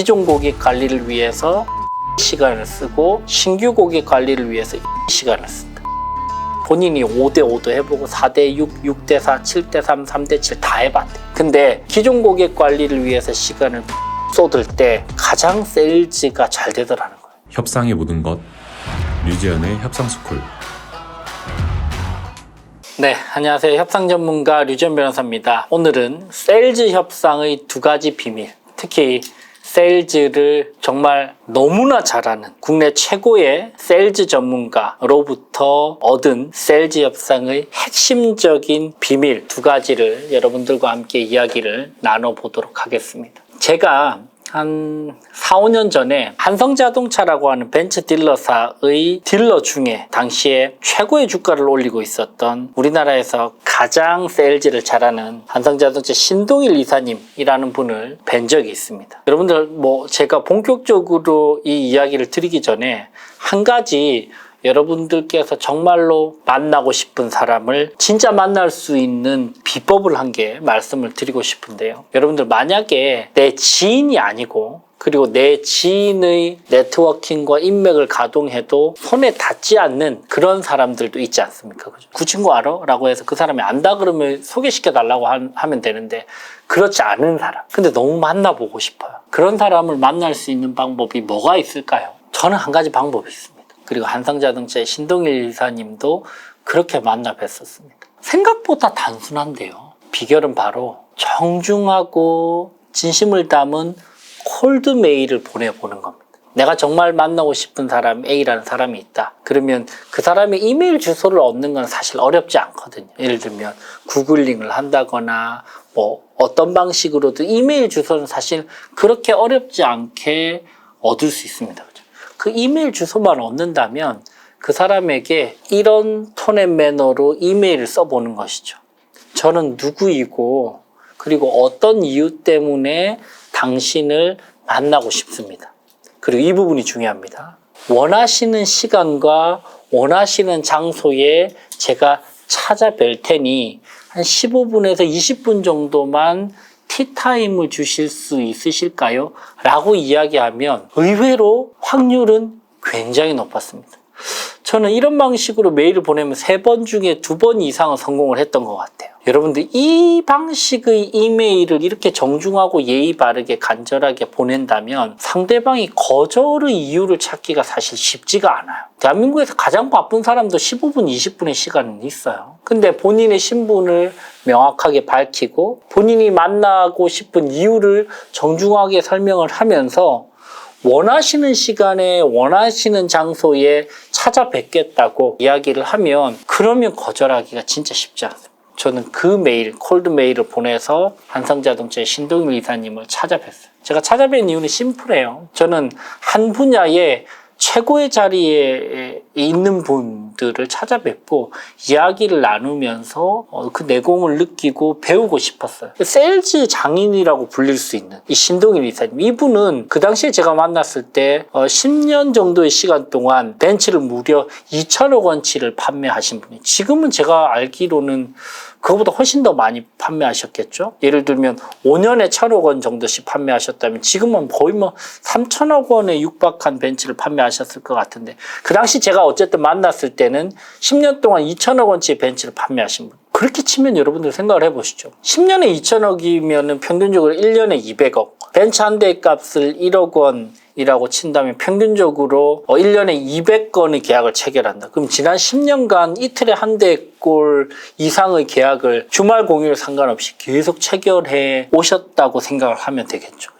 기존 고객 관리를 위해서 시간을 쓰고 신규 고객 관리를 위해서 시간을 쓴다. 본인이 5대5도 해보고 4대6, 6대4, 7대3, 3대7 다 해봤대. 근데 기존 고객 관리를 위해서 시간을 쏟을 때 가장 세일즈가 잘 되더라는 거예요. 협상의 모든 것 류지연의 협상 스쿨 네, 안녕하세요. 협상 전문가 류전 변호사입니다. 오늘은 세일즈 협상의 두 가지 비밀, 특히 세일즈를 정말 너무나 잘하는 국내 최고의 세일즈 전문가로부터 얻은 세일즈 협상의 핵심적인 비밀 두 가지를 여러분들과 함께 이야기를 나눠보도록 하겠습니다. 제가 한 4, 5년 전에 한성자동차라고 하는 벤츠 딜러사의 딜러 중에 당시에 최고의 주가를 올리고 있었던 우리나라에서 가장 세일즈를 잘하는 한성자동차 신동일 이사님이라는 분을 뵌 적이 있습니다. 여러분들 뭐 제가 본격적으로 이 이야기를 드리기 전에 한 가지 여러분들께서 정말로 만나고 싶은 사람을 진짜 만날 수 있는 비법을 한 개 말씀을 드리고 싶은데요. 여러분들 만약에 내 지인이 아니고 그리고 내 지인의 네트워킹과 인맥을 가동해도 손에 닿지 않는 그런 사람들도 있지 않습니까? 그죠? 그 친구 알아? 라고 해서 그 사람이 안다 그러면 소개시켜 달라고 하면 되는데 그렇지 않은 사람. 근데 너무 만나보고 싶어요. 그런 사람을 만날 수 있는 방법이 뭐가 있을까요? 저는 한 가지 방법이 있습니다. 그리고 한성자동차의 신동일 이사님도 그렇게 만나 뵀었습니다. 생각보다 단순한데요. 비결은 바로 정중하고 진심을 담은 콜드 메일을 보내보는 겁니다. 내가 정말 만나고 싶은 사람 A라는 사람이 있다. 그러면 그 사람의 이메일 주소를 얻는 건 사실 어렵지 않거든요. 예를 들면 구글링을 한다거나 뭐 어떤 방식으로든 이메일 주소는 사실 그렇게 어렵지 않게 얻을 수 있습니다. 그 이메일 주소만 얻는다면 그 사람에게 이런 톤의 매너로 이메일을 써보는 것이죠. 저는 누구이고 그리고 어떤 이유 때문에 당신을 만나고 싶습니다. 그리고 이 부분이 중요합니다. 원하시는 시간과 원하시는 장소에 제가 찾아뵐 테니 한 15분에서 20분 정도만 티타임을 주실 수 있으실까요? 라고 이야기하면 의외로 확률은 굉장히 높았습니다. 저는 이런 방식으로 메일을 보내면 세 번 중에 두 번 이상은 성공을 했던 것 같아요. 여러분들 이 방식의 이메일을 이렇게 정중하고 예의 바르게 간절하게 보낸다면 상대방이 거절의 이유를 찾기가 사실 쉽지가 않아요. 대한민국에서 가장 바쁜 사람도 15분, 20분의 시간은 있어요. 근데 본인의 신분을 명확하게 밝히고 본인이 만나고 싶은 이유를 정중하게 설명을 하면서 원하시는 시간에 원하시는 장소에 찾아뵙겠다고 이야기를 하면 그러면 거절하기가 진짜 쉽지 않습니다. 저는 그 메일, 콜드 메일을 보내서 한성자동차의 신동일 이사님을 찾아뵀어요. 제가 찾아뵌 이유는 심플해요. 저는 한 분야에 최고의 자리에 있는 분들을 찾아뵙고 이야기를 나누면서 어, 그 내공을 느끼고 배우고 싶었어요. 세일즈 장인이라고 불릴 수 있는 이 신동일 이사님. 이분은 그 당시에 제가 만났을 때 10년 정도의 시간 동안 벤츠를 무려 2천억 원치를 판매하신 분이 지금은 제가 알기로는 그거보다 훨씬 더 많이 판매하셨겠죠? 예를 들면 5년에 천억 원 정도씩 판매하셨다면 지금은 거의 뭐 3천억 원에 육박한 벤츠를 판매하셨을 것 같은데 그 당시 제가 어쨌든 만났을 때는 10년 동안 2천억 원치의 벤츠를 판매하신 분. 그렇게 치면 여러분들 생각을 해보시죠. 10년에 2천억이면 평균적으로 1년에 200억. 벤츠 한 대의 값을 1억 원, 이라고 친다면 평균적으로 1년에 200건의 계약을 체결한다. 그럼 지난 10년간 이틀에 한 대꼴 이상의 계약을 주말 공휴일 상관없이 계속 체결해 오셨다고 생각을 하면 되겠죠.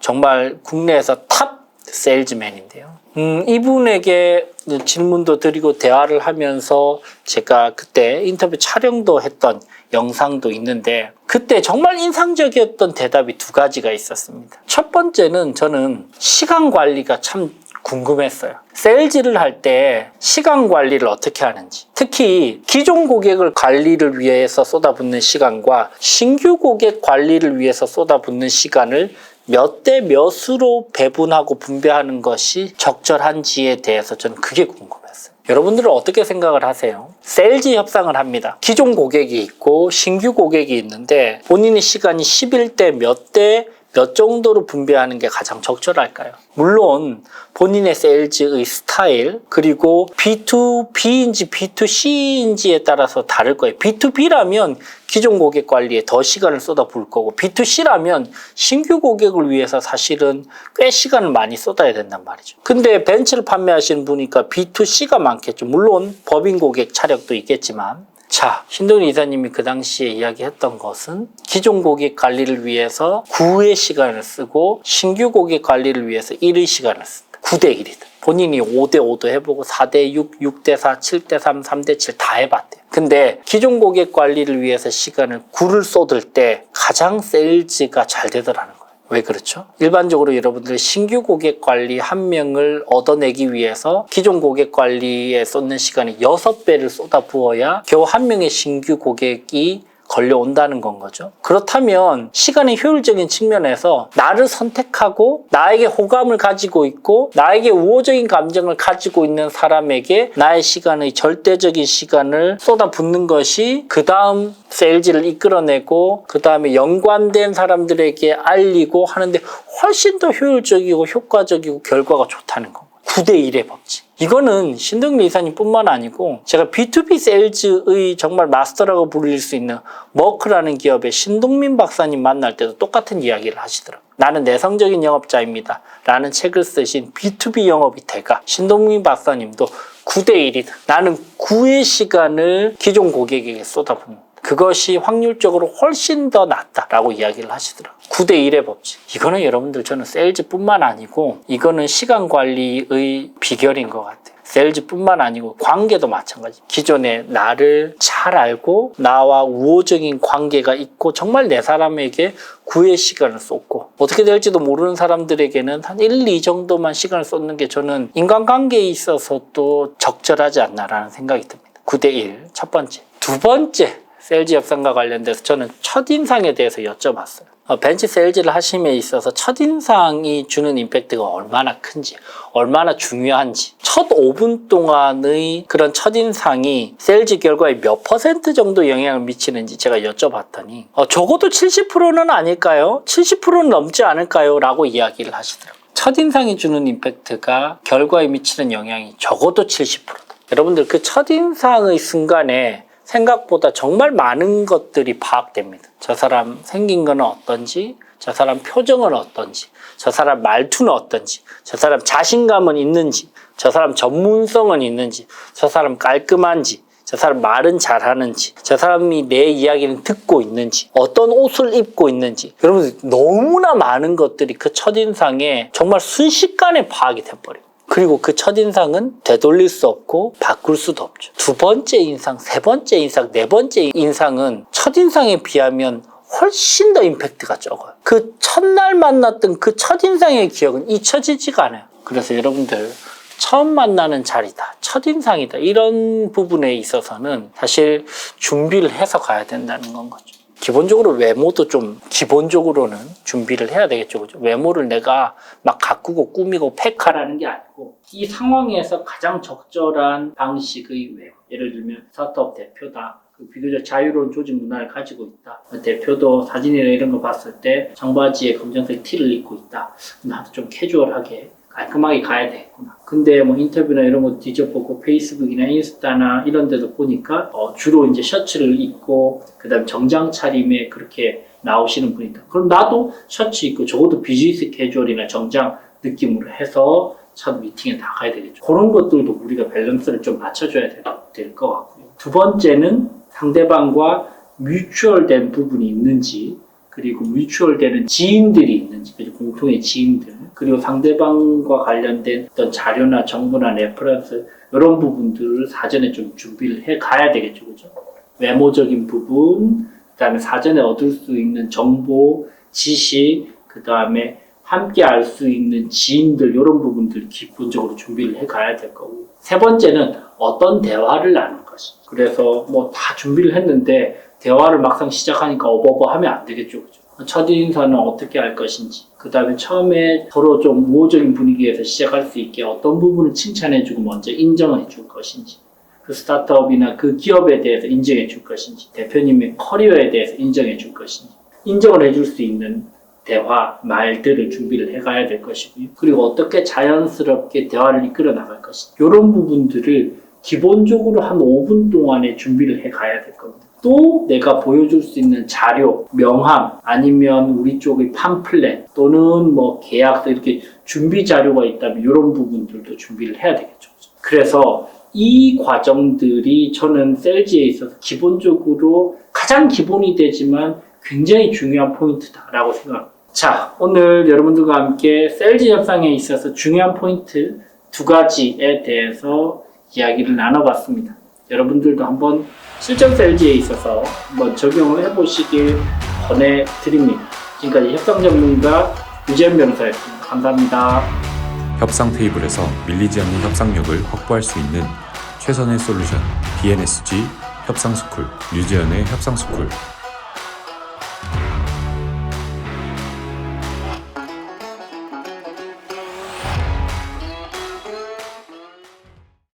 정말 국내에서 탑 세일즈맨인데요. 음, 이분에게 질문도 드리고 대화를 하면서 제가 그때 인터뷰 촬영도 했던 영상도 있는데 그때 정말 인상적이었던 대답이 두 가지가 있었습니다. 첫 번째는 저는 시간 관리가 참 궁금했어요. 세일즈를 할 때 시간 관리를 어떻게 하는지. 특히 기존 고객을 관리를 위해서 쏟아붓는 시간과 신규 고객 관리를 위해서 쏟아붓는 시간을 몇 대 몇으로 배분하고 분배하는 것이 적절한지에 대해서 저는 그게 궁금했어요. 여러분들은 어떻게 생각을 하세요? 세일즈 협상을 합니다. 기존 고객이 있고 신규 고객이 있는데 본인의 시간이 11대 몇대 몇 정도로 분배하는 게 가장 적절할까요? 물론 본인의 세일즈의 스타일 그리고 B2B인지 B2C인지에 따라서 다를 거예요. B2B라면 기존 고객 관리에 더 시간을 쏟아부을 거고 B2C라면 신규 고객을 위해서 사실은 꽤 시간을 많이 쏟아야 된단 말이죠. 근데 벤츠를 판매하시는 분이니까 B2C가 많겠죠. 물론 법인 고객 차력도 있겠지만 자, 신동희 이사님이 그 당시에 이야기했던 것은 기존 고객 관리를 위해서 9의 시간을 쓰고 신규 고객 관리를 위해서 1의 시간을 쓴다. 9대 1이다. 본인이 5대 5도 해보고 4대 6, 6대 4, 7대 3, 3대 7 다 해봤대요. 근데 기존 고객 관리를 위해서 시간을 9를 쏟을 때 가장 세일즈가 잘 되더라는. 왜 그렇죠? 일반적으로 여러분들 신규 고객 관리 한 명을 얻어내기 위해서 기존 고객 관리에 쏟는 시간이 6배를 쏟아 부어야 겨우 한 명의 신규 고객이 걸려온다는 건 거죠. 그렇다면 시간의 효율적인 측면에서 나를 선택하고 나에게 호감을 가지고 있고 나에게 우호적인 감정을 가지고 있는 사람에게 나의 시간의 절대적인 시간을 쏟아붓는 것이 그 다음 세일즈를 이끌어내고 그 다음에 연관된 사람들에게 알리고 하는데 훨씬 더 효율적이고 효과적이고 결과가 좋다는 거. 9대 1의 법칙. 이거는 신동리 이사님뿐만 아니고 제가 B2B 세일즈의 정말 마스터라고 불릴 수 있는 머크라는 기업의 신동민 박사님 만날 때도 똑같은 이야기를 하시더라고요. 나는 내성적인 영업자입니다. 라는 책을 쓰신 B2B 영업이 대가 신동민 박사님도 9대 1이다. 나는 9의 시간을 기존 고객에게 쏟아붓는다. 그것이 확률적으로 훨씬 더 낫다라고 이야기를 하시더라고요. 9대 1의 법칙. 이거는 여러분들 저는 세일즈뿐만 아니고 이거는 시간 관리의 비결인 것 같아요. 세일즈뿐만 아니고 관계도 마찬가지. 기존에 나를 잘 알고 나와 우호적인 관계가 있고 정말 내 사람에게 구의 시간을 쏟고 어떻게 될지도 모르는 사람들에게는 한 1, 2 정도만 시간을 쏟는 게 저는 인간관계에 있어서도 적절하지 않나라는 생각이 듭니다. 9대 1. 첫 번째. 두 번째. 세일즈 협상과 관련돼서 저는 첫인상에 대해서 여쭤봤어요. 어, 벤치 세일즈를 하심에 있어서 첫인상이 주는 임팩트가 얼마나 큰지, 얼마나 중요한지, 첫 5분 동안의 그런 첫인상이 세일즈 결과에 몇 퍼센트 정도 영향을 미치는지 제가 여쭤봤더니, 어, 적어도 70%는 아닐까요? 70%는 넘지 않을까요? 라고 이야기를 하시더라고요. 첫인상이 주는 임팩트가 결과에 미치는 영향이 적어도 70%다. 여러분들 그 첫인상의 순간에 생각보다 정말 많은 것들이 파악됩니다. 저 사람 생긴 거는 어떤지, 저 사람 표정은 어떤지, 저 사람 말투는 어떤지, 저 사람 자신감은 있는지, 저 사람 전문성은 있는지, 저 사람 깔끔한지, 저 사람 말은 잘하는지, 저 사람이 내 이야기를 듣고 있는지, 어떤 옷을 입고 있는지, 여러분 너무나 많은 것들이 그 첫인상에 정말 순식간에 파악이 돼버려요. 그리고 그 첫인상은 되돌릴 수 없고 바꿀 수도 없죠. 두 번째 인상, 세 번째 인상, 네 번째 인상은 첫인상에 비하면 훨씬 더 임팩트가 적어요. 그 첫날 만났던 그 첫인상의 기억은 잊혀지지가 않아요. 그래서 여러분들 처음 만나는 자리다, 첫인상이다 이런 부분에 있어서는 사실 준비를 해서 가야 된다는 건 거죠. 기본적으로 외모도 좀 기본적으로는 준비를 해야 되겠죠. 그죠? 외모를 내가 막 가꾸고 꾸미고 팩하라는 게 아니고 이 상황에서 가장 적절한 방식의 외모. 예를 들면 스타트업 대표다. 그 비교적 자유로운 조직 문화를 가지고 있다. 대표도 사진이나 이런 거 봤을 때 청바지에 검정색 티를 입고 있다. 나도 좀 캐주얼하게 깔끔하게 가야 되겠구나. 근데 뭐 인터뷰나 이런 거 뒤져보고 페이스북이나 인스타나 이런 데도 보니까 어 주로 이제 셔츠를 입고 그다음 정장 차림에 그렇게 나오시는 분이다. 그럼 나도 셔츠 입고 적어도 비즈니스 캐주얼이나 정장 느낌으로 해서 첫 미팅에 나가야 되겠죠. 그런 것들도 우리가 밸런스를 좀 맞춰줘야 될 것 같고요. 두 번째는 상대방과 뮤추얼된 부분이 있는지 그리고 뮤추얼되는 지인들이 있는지? 공통의 지인들 그리고 상대방과 관련된 어떤 자료나 정보나 레퍼런스 이런 부분들을 사전에 좀 준비를 해 가야 되겠죠 그죠 외모적인 부분 그 다음에 사전에 얻을 수 있는 정보 지식 그 다음에 함께 알 수 있는 지인들 이런 부분들 기본적으로 준비를 해 가야 될 거고 세 번째는 어떤 대화를 나눌 것이 그래서 뭐 다 준비를 했는데 대화를 막상 시작하니까 어버버 하면 안 되겠죠. 그죠? 첫 인사는 어떻게 할 것인지, 그 다음에 처음에 서로 좀 우호적인 분위기에서 시작할 수 있게 어떤 부분을 칭찬해주고 먼저 인정을 해줄 것인지, 그 스타트업이나 그 기업에 대해서 인정해 줄 것인지, 대표님의 커리어에 대해서 인정해 줄 것인지, 인정을 해줄 수 있는 대화 말들을 준비를 해가야 될 것이고요. 그리고 어떻게 자연스럽게 대화를 이끌어 나갈 것인지 이런 부분들을 기본적으로 한 5분 동안에 준비를 해 가야 될 겁니다. 또 내가 보여줄 수 있는 자료, 명함, 아니면 우리 쪽의 팜플렛 또는 뭐 계약서 이렇게 준비 자료가 있다면 이런 부분들도 준비를 해야 되겠죠. 그래서 이 과정들이 저는 셀지에 있어서 기본적으로 가장 기본이 되지만 굉장히 중요한 포인트다라고 생각합니다. 자, 오늘 여러분들과 함께 셀지 협상에 있어서 중요한 포인트 두 가지에 대해서 이야기를 나눠봤습니다. 여러분들도 한번 실전 셀지에 있어서 한번 적용을 해보시길 권해드립니다. 지금까지 협상 전문가 유재현 변호사였습니다. 감사합니다. 협상 테이블에서 밀리지 않는 협상력을 확보할 수 있는 최선의 솔루션 BNSG 협상스쿨 류지연의 협상스쿨